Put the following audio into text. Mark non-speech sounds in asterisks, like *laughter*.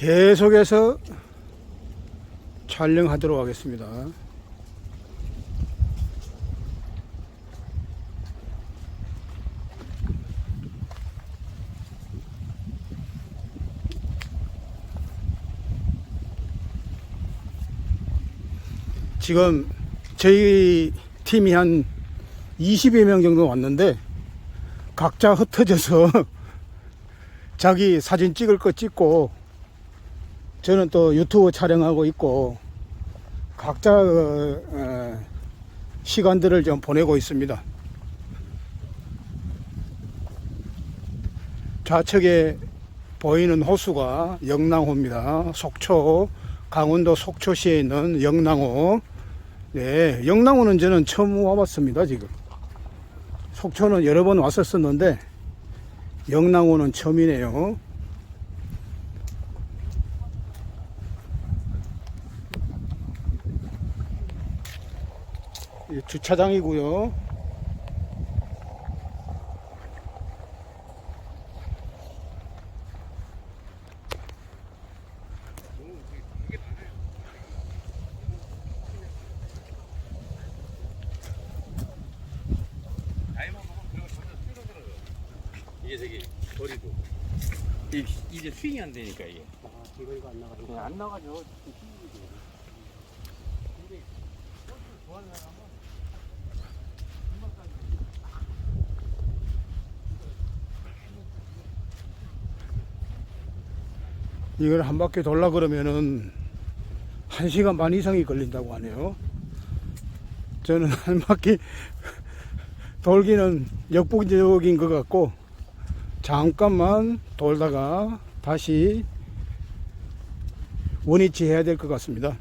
계속해서 촬영하도록 하겠습니다. 지금 저희 팀이 한 20여 명 정도 왔는데 각자 흩어져서 *laughs* 자기 사진 찍을 거 찍고 저는 또 유튜브 촬영하고 있고 각자 어, 어, 시간들을 좀 보내고 있습니다. 좌측에 보이는 호수가 영랑호입니다. 속초 강원도 속초시에 있는 영랑호. 네, 영랑호는 저는 처음 와봤습니다. 지금 속초는 여러 번 왔었었는데 영랑호는 처음이네요. 주차장이고요. 이게 저기 거리도 이, 이제 스윙이 안 되니까 이게 이거 안. 그냥 안 나가죠 이 걸 한 바퀴 돌라 그러면은 한 시간 반 이상이 걸린다고 하네요. 저는 한 바퀴 *laughs* 돌기는 역부족인 것 같고 잠깐만 돌다가 다시 원위치 해야 될 것 같습니다.